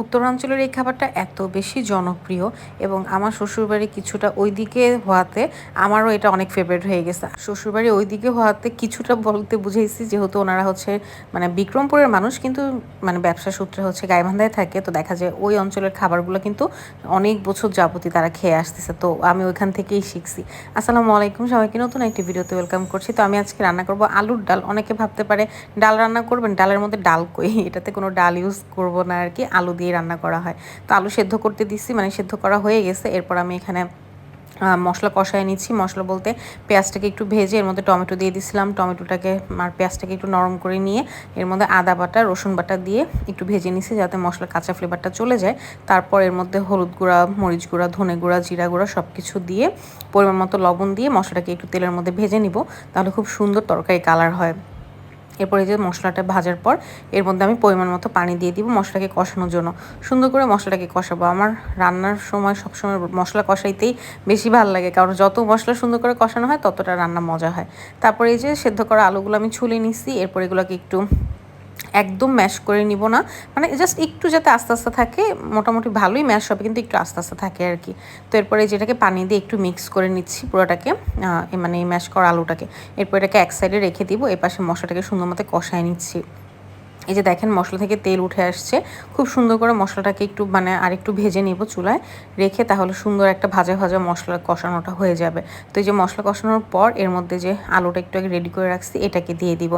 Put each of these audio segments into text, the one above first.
উত্তরাঞ্চলের এই খাবারটা এত বেশি জনপ্রিয় এবং আমার শ্বশুরবাড়ি কিছুটা ওইদিকে হওয়াতে আমারও এটা অনেক ফেভারিট হয়ে গেছে। শ্বশুরবাড়ি ওই দিকে হওয়াতে কিছুটা বলতে বুঝেছি যেহেতু ওনারা হচ্ছে মানে বিক্রমপুরের মানুষ কিন্তু মানে ব্যবসা সূত্রে হচ্ছে গাইবান্ধায় থাকে, তো দেখা যায় ওই অঞ্চলের খাবারগুলো কিন্তু অনেক বছর যাবতী তারা খেয়ে আসতেছে, তো আমি ওইখান থেকেই শিখছি। আসসালামু আলাইকুম, সবাইকে নতুন একটি ভিডিওতে ওয়েলকাম করছি। তো আমি আজকে রান্না করব আলুর ডাল, অনেকে ভাবতে পারে ডাল রান্না করবেন, ডালের মধ্যে ডাল কই? এটাতে কোনো ডাল ইউজ করব না আর কি, আলু দিয়ে রান্না করা হয়। তো আলু সেদ্ধ করতে দিচ্ছি মানে সেদ্ধ করা হয়ে গেছে। এরপর আমি এখানে মশলা কষায় নিচ্ছি। মশলা বলতে পেঁয়াজটাকে একটু ভেজে এর মধ্যে টমেটো দিয়ে দিছিলাম। টমেটোটাকে আর পেঁয়াজটাকে একটু নরম করে নিয়ে এর মধ্যে আদা বাটা, রসুন বাটা দিয়ে একটু ভেজে নিছি যাতে মশলা কাঁচা ফ্লেভারটা চলে যায়। তারপর এর মধ্যে হলুদ গুঁড়া, মরিচ গুঁড়া, ধনে গুঁড়া, জিরা গুঁড়া সব কিছু দিয়ে পরিমাণ মতো লবণ দিয়ে মশলাটাকে একটু তেলের মধ্যে ভেজে নিব। তাহলে খুব সুন্দর তরকারি কালার হয়। এরপরে যে মশলাটা ভাজার পর এর মধ্যে আমি পরিমাণ মতো পানি দিয়ে দিব মশলাকে কষানোর জন্য। সুন্দর করে মশলাটাকে কষাবো। আমার রান্নার সময় সবসময় মশলা কষাইতেই বেশি ভালো লাগে, কারণ যত মশলা সুন্দর করে কষানো হয় ততটা রান্না মজা হয়। তারপরে এই যে সেদ্ধ করা আলুগুলো আমি ছুলে নিচ্ছি এরপর এগুলোকে একটু একদম ম্যাশ করে নিব না। মানে জাস্ট একটু যাতে আস্তে আস্তে থাকে, মোটামুটি ভালোই ম্যাশ হবে, কিন্তু একটু আস্তে আস্তে থাকে আর কি। তো এরপরে যেটাকে পানি দিয়ে একটু মিক্স করে নিচ্ছি পুরোটাকে মানে ম্যাশ করা আলুটাকে। এরপর এটাকে এক সাইডে রেখে দিব এ পাশে মশলাটাকে সুন্দর মতো কষায় নিচ্ছি। এই যে দেখেন মশলা থেকে তেল উঠে আসছে। খুব সুন্দর করে মশলাটাকে একটু মানে আর একটু ভেজে নেব চুলায়। রেখে তাহলে সুন্দর একটা ভাজা ভাজা মশলা কষানোটা হয়ে যাবে। তো এই যে মশলা কষানোর পর এর মধ্যে যে আলুটা একটু আগে রেডি করে রাখছি, এটাকে দিয়ে দিব।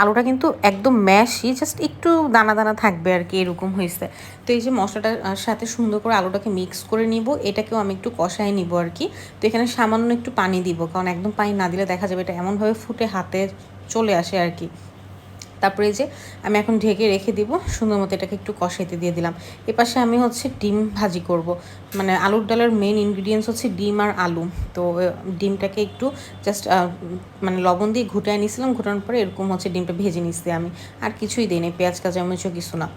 আলুটা কিন্তু একদম ম্যাশই জাস্ট একটু দানা দানা থাকবে আর কি এরকম হয়েছে। তো এই যে মশলাটার সাথে সুন্দর করে আলুটাকে মিক্স করে নিব। এটাকেও আমি একটু কষায় নিব আর কি তো এখানে সামান্য একটু পানি দিব, কারণ একদম পানি না দিলে দেখা যাবে এটা এমনভাবে ফুটে হাতে চলে আসে আর কি তারপরে যে আমি এখন ঢেকে রেখে দিব, সুন্দর মতো এটাকে একটু কষাইতে দিয়ে দিলাম। এপাশে আমি হচ্ছে ডিম ভাজি করব। মানে আলুর ডালের মেন ইনগ্রিডিয়েন্টস হচ্ছে ডিম আর আলু। তো ডিমটাকে একটু জাস্ট মানে লবণ দিয়ে ঘুটায় নিয়েছিলাম ঘুটানোর পরে এরকম হচ্ছে ডিমটা ভেজে নিয়েছি আমি। আর কিছুই দিই নি পেঁয়াজ, কাঁচামরিচও কিছু না।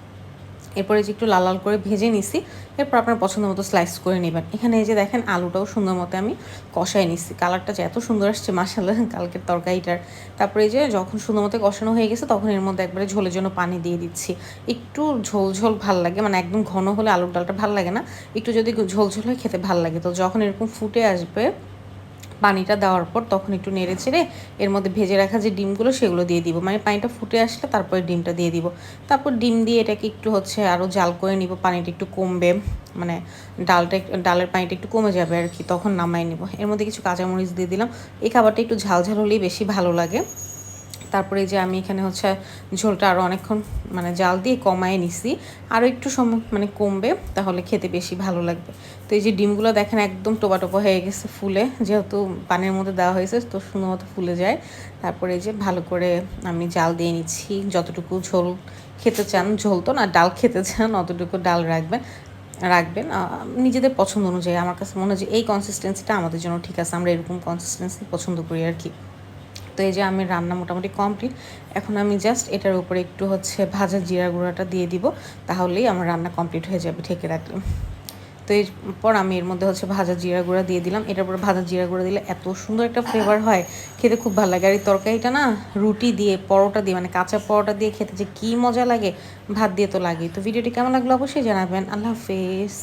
এরপরে যে একটু লাল লাল করে ভেজে নিছি, এরপর আপনার পছন্দ মতো স্লাইস করে নেবেন। এখানে এই যে দেখেন আলুটাও সুন্দর মতো আমি কষাই নিচ্ছি কালারটা যে এত সুন্দর আসছে মাসাল্লাহ কালকের তরকারিটার। তারপরে এই যে যখন সুন্দর মতো কষানো হয়ে গেছে, তখন এর মধ্যে একবারে ঝোলের জন্য পানি দিয়ে দিচ্ছি। একটু ঝোল ঝোল ভালো লাগে মানে একদম ঘন হলে আলুর ডালটা ভালো লাগে না। একটু যদি ঝোল ঝোল হয়ে, খেতে ভালো লাগে। তো যখন এরকম ফুটে আসবে পানিটা দেওয়ার পর তখন একটু নেড়ে ছেড়ে এর মধ্যে ভেজে রাখা যে ডিমগুলো সেগুলো দিয়ে দিব। মানে পানিটা ফুটে আসলে তারপরে ডিমটা দিয়ে দিব। তারপর ডিম দিয়ে এটাকে একটু হচ্ছে আরও জাল করে নিব, পানিটা একটু কমবে মানে ডালটা ডালের পানিটা একটু কমে যাবে আর কি, তখন নামাই নিব। এর মধ্যে কিছু কাঁচামরিচ দিয়ে দিলাম। এই খাবারটা একটু ঝাল ঝাল হলেই বেশি ভালো লাগে। তারপরে যে আমি এখানে হচ্ছে ঝোলটা আরও অনেকক্ষণ মানে জাল দিয়ে কমায় নিছি। আরও একটু সম মানে কমবে, তাহলে খেতে বেশি ভালো লাগবে। তো এই যে ডিমগুলো দেখেন একদম টোপা টোপা হয়ে গেছে ফুলে, যেহেতু পানের মধ্যে দেওয়া হয়েছে, তো সুন্দর মতো ফুলে যায়। তারপরে যে ভালো করে আমি জাল দিয়ে নিচ্ছি, যতটুকু ঝোল খেতে চান, ঝোল তো না, ডাল খেতে চান, অতটুকু ডাল রাখবেন রাখবেন। নিজেদের পছন্দ অনুযায়ী। আমার কাছে মনে হয় যে এই কনসিস্টেন্সিটা আমাদের জন্য ঠিক আছে, আমরা এরকম কনসিস্টেন্সি পছন্দ করি আর কি। তো এই যে আমি রান্না মোটামুটি কমপ্লিট এখন আমি জাস্ট এটার উপরে একটু হচ্ছে ভাজা জিরা গুঁড়াটা দিয়ে দিব, তাহলেই আমার রান্না কমপ্লিট হয়ে যাবে ঠেকে রাখলে তো এরপর আমি এর মধ্যে হচ্ছে ভাজা জিরা গুঁড়া দিয়ে দিলাম, এটার পরে ভাজা জিরা গুঁড়া দিলে এত সুন্দর একটা ফ্লেভার হয়, খেতে খুব ভালো লাগে। আর এই তরকারিটা না, রুটি দিয়ে, পরোটা দিয়ে মানে কাঁচা পরোটা দিয়ে খেতে যে কী মজা লাগে, ভাত দিয়ে তো লাগে তো ভিডিওটি কেমন লাগল অবশ্যই জানাবেন। আল্লাহ হাফেজ।